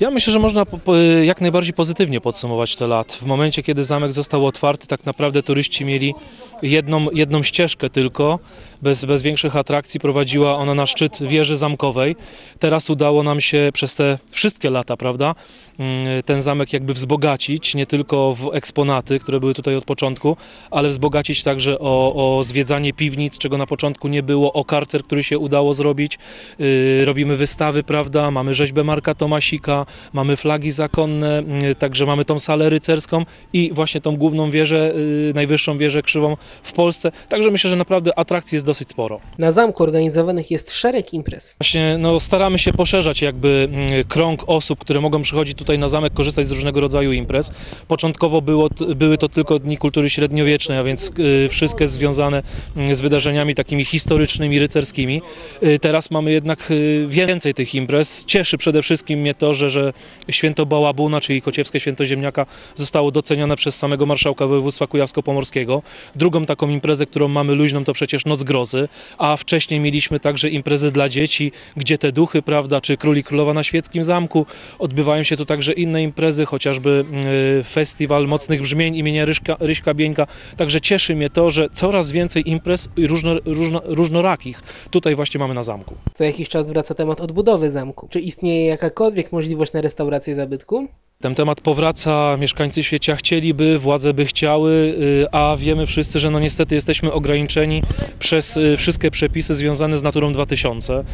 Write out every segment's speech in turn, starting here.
Ja myślę, że można po- jak najbardziej pozytywnie podsumować te lat. W momencie, kiedy zamek został otwarty, tak naprawdę turyści mieli jedną, jedną ścieżkę tylko, bez, bez większych atrakcji, prowadziła ona na szczyt wieży zamkowej. Teraz udało nam się przez te wszystkie lata, prawda, mm, ten zamek jakby wzbogacić, nie tylko w eksponaty, które były tutaj od początku, ale wzbogacić także o, o zwiedzanie piwnic, czego na początku nie było, o karcer, który się udało zrobić. Yy, robimy wystawy, prawda, mamy rzeźbę Marka Tomasika, mamy flagi zakonne, yy, także mamy tą salę rycerską i właśnie tą główną wieżę, yy, najwyższą wieżę krzywą w Polsce. Także myślę, że naprawdę atrakcji jest dosyć sporo. Na zamku organizowanych jest szereg imprez. Właśnie no, staramy się poszerzać jakby mm, krąg osób, które mogą przychodzić tutaj na zamek, korzystać z różnego rodzaju imprez. Początkowo było, były to tylko dni kultury średniowiecznej, a więc y, wszystkie związane mm, z wydarzeniami takimi historycznymi, rycerskimi. Y, teraz mamy jednak y, więcej tych imprez. Cieszy przede wszystkim mnie to, że, że święto Bałabuna, czyli kociewskie święto ziemniaka zostało docenione przez samego marszałka województwa kujawsko-pomorskiego. Drugą taką imprezę, którą mamy luźną, to przecież Noc Grozy, a wcześniej mieliśmy także imprezy dla dzieci, gdzie te duchy, prawda, czy Król i Królowa na Świeckim Zamku. Odbywają się tu także inne imprezy, chociażby y, festiwal Mocnych Brzmień imienia Ryśka, Ryśka Bieńka. Także cieszy mnie to, że coraz więcej imprez różno, różno, różnorakich tutaj właśnie mamy na zamku. Co jakiś czas wraca temat odbudowy zamku. Czy istnieje jakakolwiek możliwość na restaurację zabytku? Ten temat powraca, mieszkańcy świecia chcieliby, władze by chciały, y, a wiemy wszyscy, że no niestety jesteśmy ograniczeni przez y, wszystkie przepisy związane z Naturą 2000.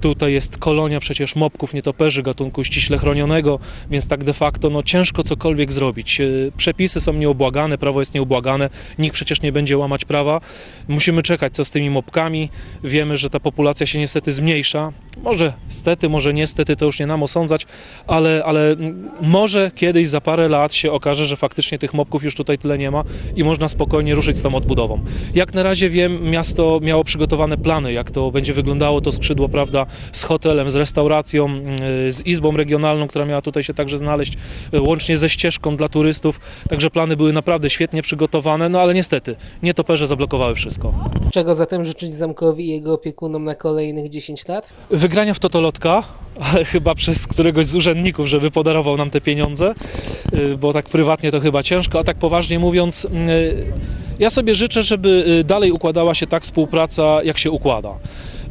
Tutaj jest kolonia przecież mopków, nietoperzy gatunku ściśle chronionego, więc tak de facto no ciężko cokolwiek zrobić. Y, Przepisy są nieubłagane, prawo jest nieubłagane, nikt przecież nie będzie łamać prawa. Musimy czekać co z tymi mopkami. Wiemy, że ta populacja się niestety zmniejsza. Może stety, może niestety, to już nie nam osądzać, ale, ale mm, może kiedyś za parę lat się okaże, że faktycznie tych mopków już tutaj tyle nie ma i można spokojnie ruszyć z tą odbudową. Jak na razie wiem, miasto miało przygotowane plany, jak to będzie wyglądało to skrzydło, prawda, z hotelem, z restauracją, yy, z izbą regionalną, która miała tutaj się także znaleźć, yy, łącznie ze ścieżką dla turystów. Także plany były naprawdę świetnie przygotowane, no ale niestety nietoperze zablokowały wszystko. Czego zatem życzyć zamkowi i jego opiekunom na kolejnych 10 lat? wygrania w Totolotka, ale chyba przez któregoś z urzędników, żeby podarował nam te pieniądze, y, bo tak prywatnie to chyba ciężko, a tak poważnie mówiąc, y, ja sobie życzę, żeby y, dalej układała się tak współpraca, jak się układa.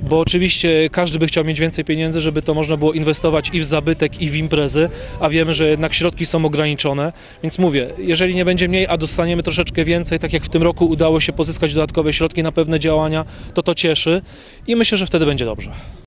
Bo oczywiście każdy by chciał mieć więcej pieniędzy, żeby to można było inwestować i w zabytek, i w imprezy, a wiemy, że jednak środki są ograniczone. Więc mówię, jeżeli nie będzie mniej, a dostaniemy troszeczkę więcej, tak jak w tym roku udało się pozyskać dodatkowe środki na pewne działania, to to cieszy i myślę, że wtedy będzie dobrze.